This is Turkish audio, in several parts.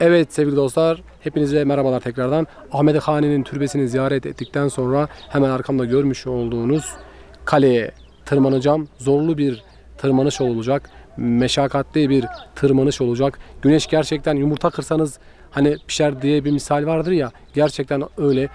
Evet sevgili dostlar, hepinize merhabalar tekrardan. Ahmet Hani'nin türbesini ziyaret ettikten sonra hemen arkamda görmüş olduğunuz kaleye tırmanacağım. Zorlu bir tırmanış olacak. Meşakkatli bir tırmanış olacak. Güneş gerçekten yumurta kırsanız hani pişer diye bir misal vardır ya. Gerçekten öyle.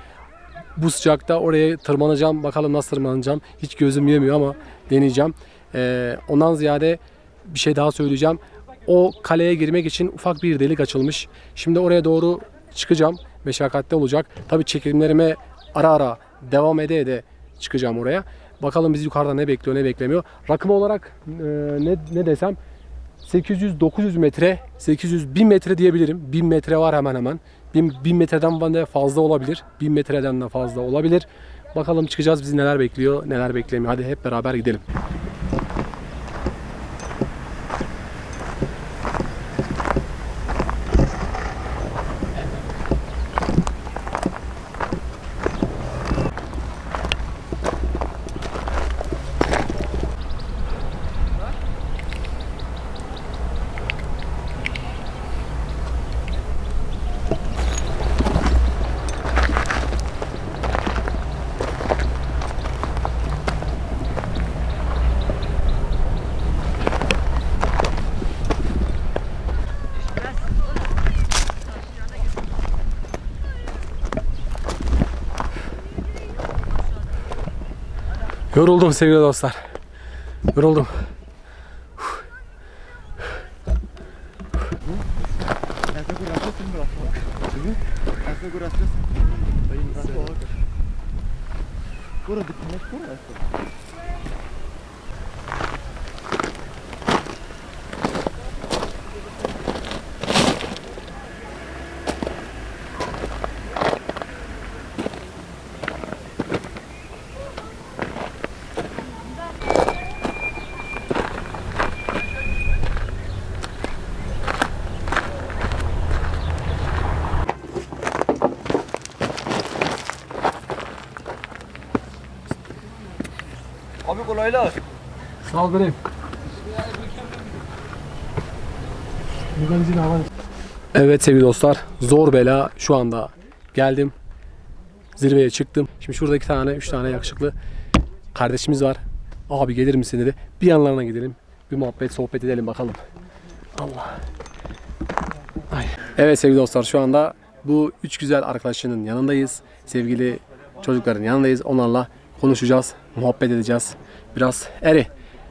Bu sıcakta oraya tırmanacağım. Bakalım nasıl tırmanacağım. Hiç gözüm yemiyor ama deneyeceğim. Ee, ondan ziyade bir şey daha söyleyeceğim. O kaleye girmek için ufak bir delik açılmış. Şimdi oraya doğru çıkacağım. Meşakkatli olacak. Tabii çekimlerime ara ara devam ede ede çıkacağım oraya. Bakalım bizi yukarıda ne bekliyor ne beklemiyor. Rakım olarak e, ne, ne desem 800-900 metre, 800 1000 metre diyebilirim. 1000 metre var hemen hemen. 1000, 1000 metreden de fazla olabilir. 1000 metreden de fazla olabilir. Bakalım çıkacağız bizi neler bekliyor, neler beklemiyor. Hadi hep beraber gidelim. Yoruldum sevgili dostlar. Yoruldum. Abi kolaylar. Sağ ol benim. Evet sevgili dostlar, zor bela şu anda geldim. Zirveye çıktım. Şimdi şurada iki tane, üç tane yakışıklı kardeşimiz var. Abi gelir misin dedi. Bir yanlarına gidelim. Bir muhabbet, sohbet edelim bakalım. Allah. Ay. Evet sevgili dostlar şu anda bu üç güzel arkadaşının yanındayız. Sevgili çocukların yanındayız. Onlarla konuşacağız, muhabbet edeceğiz. Biraz eri.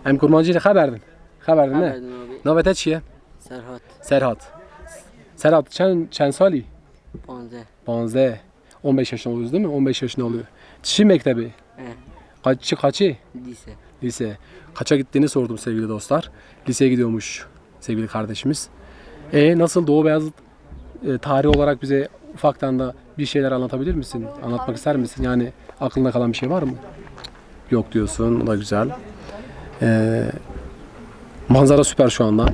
Em kurmancıyla haberdin. Haberdin ne? Haberdim abi. Nöbete çiye? Serhat. Serhat. Serhat çen, çen sali? Bonze. 15. 15 yaşında oluyoruz değil mi? 15 yaşında oluyor. Çi mektebi? He. Kaçı kaçı? Lise. Lise. Kaça gittiğini sordum sevgili dostlar. Liseye gidiyormuş sevgili kardeşimiz. E nasıl Doğu Beyazıt e, tarih olarak bize ufaktan da bir şeyler anlatabilir misin? Anlatmak ister misin? Yani aklında kalan bir şey var mı? Yok diyorsun. O da güzel. E, manzara süper şu anda.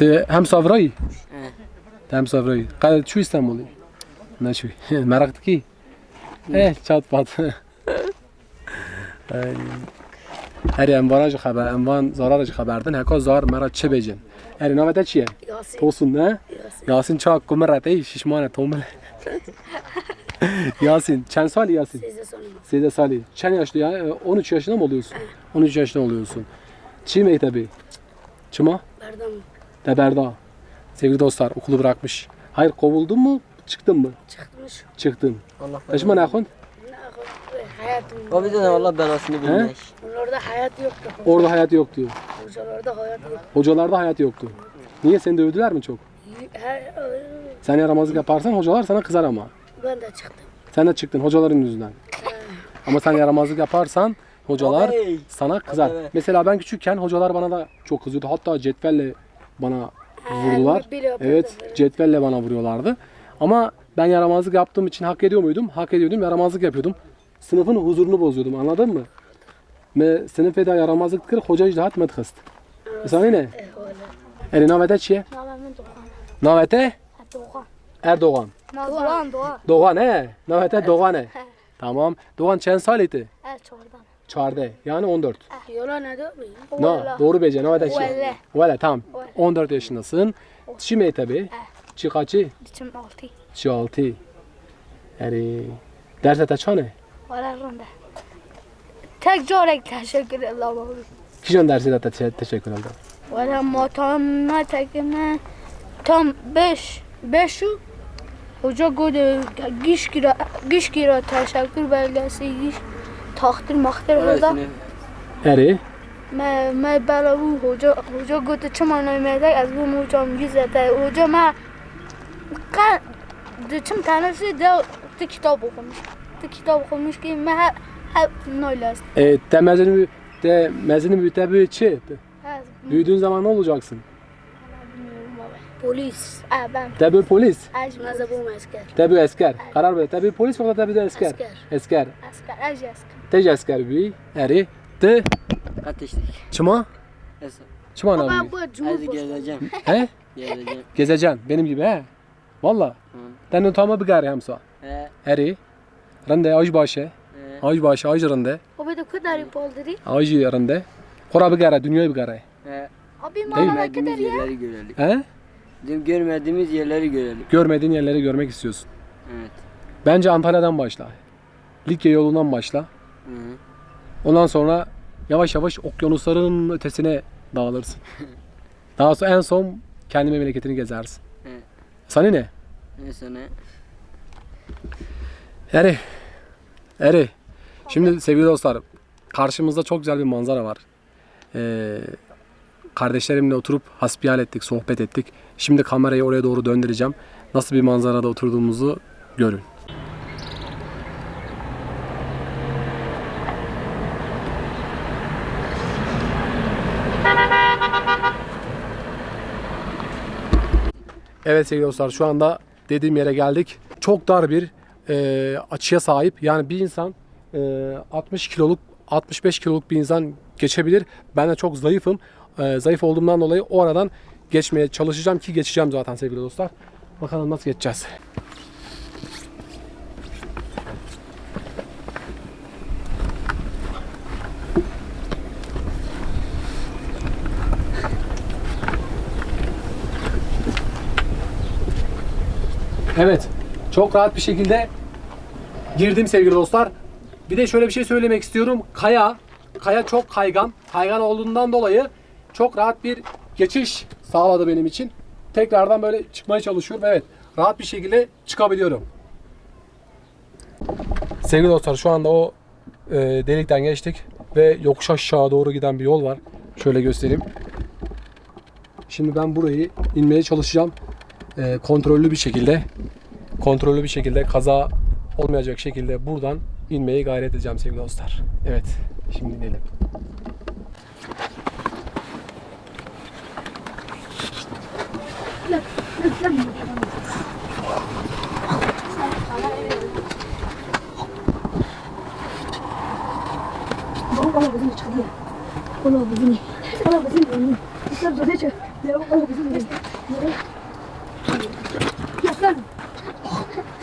De, hem savrayı. He. Hem savrayı. Kaç şu İstanbul'u? Ne şu? Merak ki. Eh çat pat. Her envana ji haber, envan zarar ji haberden heka zar mera çe bejin. Her navete çiye? Yasin. Tosun ne? Yasin. Yasin çak kumerat ey şişmane tomel. Yasin, çen sali Yasin? Size sorayım. Seyde sali. Çen yaşlı ya? E, 13 yaşında mı oluyorsun? 13 yaşında oluyorsun. Çi mektebi? Çıma? Berdan Teberda. Sevgili dostlar okulu bırakmış. Hayır kovuldun mu? Çıktın mı? çıkmış. Çıktın. Allah Eşma ne akın? Akıl- hayatım. Abi de ne valla belasını bilmiş. Orada hayat yoktu. Orada hayat yok diyor. Hocalarda hayat yok. Hocalarda hayat yoktu. Niye seni dövdüler mi çok? Her, Sen yaramazlık yaparsan hocalar sana kızar ama. ben de çıktım. Sen de çıktın hocaların yüzünden. Ama sen yaramazlık yaparsan hocalar Abi. sana kızar. Evet. Mesela ben küçükken hocalar bana da çok kızıyordu. Hatta cetvelle bana vurdular. biliyorum, Evet, biliyorum. cetvelle bana vuruyorlardı. Ama ben yaramazlık yaptığım için hak ediyor muydum? Hak ediyordum. Yaramazlık yapıyordum sınıfın huzurunu bozuyordum anladın mı? Me sınıf feda yaramazlıktır hoca icraat medhist. Mesela ne? Eli e, navete çiye? Navete? Erdoğan. Doğan, Doğan. Doğan he? Navete Doğan he? Tamam. Doğan çen saliti? Çordan. Çarde. Yani 14. Yola ne diyor No, doğru bece. Navete çiye? Vele. Vele tamam. 14 yaşındasın. Çi meytebi? Çi kaçı? Çi altı. Çi altı. Yani derse te çane? Voilà. Tek corek teşekkür ederim. Ki göndersin hatta teşekkür ederim. Voilà, motorumla tekime tam 5 5 Hoca gode giş kira giş kira teşekkür belgesi giş tahtır mahtır orada. Eri. Mən mən bələ bu hoca hoca götü çıman oynayacaq az bu hocam güzətə. Hoca mən qan düşüm tanısı da kitab oxumuş kitap okumuş ki me hep hep nöyles. e, te mezunu te mezunu büyüte büyü çi büyüdüğün zaman ne olacaksın Polis. Aa ben. büyü polis Aj mazabum asker. büyü asker karar ver büyü polis yoksa te büyü asker Asker. asker Asker. Aj asker. te asker büyü eri te Ateşlik. çıma Esa. çıma ne büyü bu Hadi cumhurbaşkanı. gezeceğim. he Gezeceğim. gezeceksin benim gibi he valla Hı. ten utama bir gari hemsa He. eri rende aj başı He. aj başı aj rende O bir de kadar poldiri. aj rende Kora bir gari dünyayı He. Abi mala ne kadar Görmediğimiz ya? yerleri görelim. he Bizim görmediğimiz yerleri görelim. görmediğin yerleri görmek istiyorsun Evet. bence Antalya'dan başla Likya yolundan başla Hı hı. Ondan sonra yavaş yavaş okyanusların ötesine dağılırsın. Daha sonra en son kendi memleketini gezersin. Evet. Sana ne? Ne? Eri. Eri. Şimdi sevgili dostlar karşımızda çok güzel bir manzara var. Ee, kardeşlerimle oturup hasbihal ettik, sohbet ettik. Şimdi kamerayı oraya doğru döndüreceğim. Nasıl bir manzarada oturduğumuzu görün. Evet sevgili dostlar şu anda dediğim yere geldik. Çok dar bir e, açıya sahip. Yani bir insan e, 60 kiloluk 65 kiloluk bir insan geçebilir. Ben de çok zayıfım. E, zayıf olduğumdan dolayı o aradan geçmeye çalışacağım ki geçeceğim zaten sevgili dostlar. Bakalım nasıl geçeceğiz. Evet. Çok rahat bir şekilde girdim sevgili dostlar. Bir de şöyle bir şey söylemek istiyorum. Kaya, kaya çok kaygan. Kaygan olduğundan dolayı çok rahat bir geçiş sağladı benim için. Tekrardan böyle çıkmaya çalışıyorum. Evet. Rahat bir şekilde çıkabiliyorum. Sevgili dostlar şu anda o e, delikten geçtik ve yokuş aşağı doğru giden bir yol var. Şöyle göstereyim. Şimdi ben burayı inmeye çalışacağım. E, kontrollü bir şekilde kontrollü bir şekilde kaza olmayacak şekilde buradan inmeyi gayret edeceğim sevgili dostlar. Evet, şimdi inelim. Baba bizim çıkıyor. Baba bizim. Baba bizim. Sen zaten çık. Ya baba bizim. Ya sen.